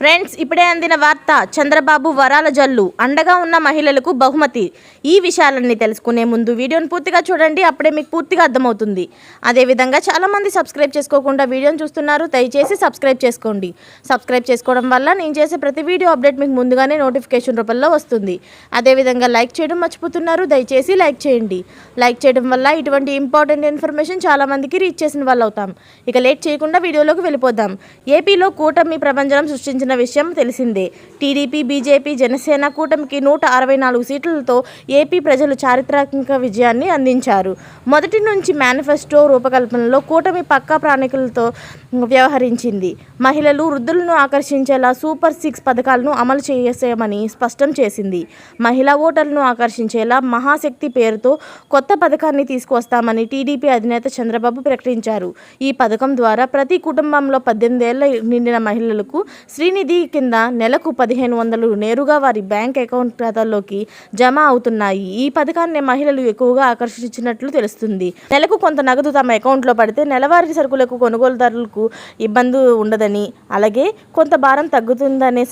Friends ఇప్పుడే అందిన వార్త చంద్రబాబు వరాల జల్లు అండగా ఉన్న మహిళలకు బహుమతి. ఈ విషయాలన్నీ తెలుసుకునే ముందు వీడియోను పూర్తిగా చూడండి అప్పుడే మీకు పూర్తిగా అర్థమవుతుంది. అదేవిధంగా చాలామంది సబ్స్క్రైబ్ చేసుకోకుండా వీడియోను చూస్తున్నారు దయచేసి సబ్స్క్రైబ్ చేసుకోండి. సబ్స్క్రైబ్ చేసుకోవడం వల్ల నేను చేసే ప్రతి వీడియో అప్డేట్ మీకు ముందుగానే నోటిఫికేషన్ రూపంలో వస్తుంది. అదేవిధంగా లైక్ చేయడం మర్చిపోతున్నారు దయచేసి లైక్ చేయండి. లైక్ చేయడం వల్ల ఇటువంటి ఇంపార్టెంట్ ఇన్ఫర్మేషన్ చాలామందికి రీచ్ చేసిన వాళ్ళు అవుతాం ఇక లేట్ చేయకుండా వీడియోలోకి వెళ్ళిపోదాం. ఏపీలో కూటమి ప్రపంచం సృష్టించిన విషయం తెలిసిందే. టీడీపీ బీజేపీ జనసేన కూటమికి నూట అరవై నాలుగు సీట్లతో ఏపీ ప్రజలు చారిత్రాత్మక విజయాన్ని అందించారు. మొదటి నుంచి మేనిఫెస్టో రూపకల్పనలో కూటమి పక్కా ప్రాణికులతో వ్యవహరించింది. మహిళలు వృద్ధులను ఆకర్షించేలా సూపర్ సిక్స్ పథకాలను అమలు చేసేయమని స్పష్టం చేసింది. మహిళా ఓటర్లను ఆకర్షించేలా మహాశక్తి పేరుతో కొత్త పథకాన్ని తీసుకువస్తామని టీడీపీ అధినేత చంద్రబాబు ప్రకటించారు. ఈ పథకం ద్వారా ప్రతి కుటుంబంలో పద్దెనిమిది ఏళ్ళ నిండిన మహిళలకు శ్రీ నిధి కింద నెలకు పదిహేను వందలు నేరుగా వారి బ్యాంక్ అకౌంట్ ఖాతాల్లోకి జమ అవుతున్నాయి. ఈ పథకాన్ని మహిళలు ఎక్కువగా ఆకర్షించినట్లు తెలుస్తుంది. నెలకు కొంత నగదు తమ అకౌంట్లో పడితే నెలవారీ సరుకులకు కొనుగోలుదారులకు ఇబ్బంది ఉండదని అలాగే కొంత భారం తగ్గుతుందనే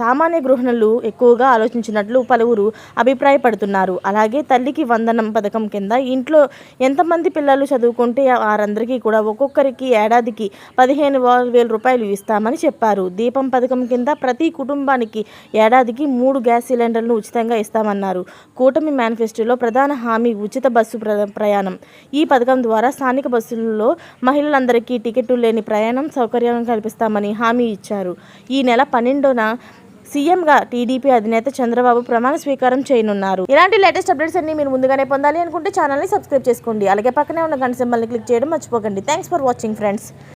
సామాన్య గృహిణులు ఎక్కువగా ఆలోచించినట్లు పలువురు అభిప్రాయపడుతున్నారు. అలాగే తల్లికి వందనం పథకం కింద ఇంట్లో ఎంతమంది పిల్లలు చదువుకుంటే వారందరికీ కూడా ఒక్కొక్కరికి ఏడాదికి పదిహేను వేల రూపాయలు ఇస్తామని చెప్పారు. దీపం పథకం కింద ప్రతి కుటుంబానికి ఏడాదికి మూడు గ్యాస్ సిలిండర్లను ఉచితంగా ఇస్తామన్నారు. కూటమి మేనిఫెస్టోలో ప్రధాన హామీ ఉచిత బస్సు ప్ర- ప్రయాణం. ఈ పథకం ద్వారా స్థానిక బస్సుల్లో మహిళలందరికీ టికెట్లు లేని ప్రయాణం సౌకర్యం కల్పిస్తామని హామీ ఇచ్చారు. ఈ నెల పన్నెండున సీఎంగా టీడీపీ అధినేత చంద్రబాబు ప్రమాణ స్వీకారం చేయనున్నారు. ఇలాంటి లేటెస్ట్ అప్డేట్స్ అన్ని మీరు ముందుగానే పొందాలి అనుకుంటే ఛానల్ని సబ్స్క్రైబ్ చేసుకోండి. అలాగే పక్కనే ఉన్న గంట సింబల్ని క్లిక్ చేయడం మర్చిపోకండి. Thanks for watching friends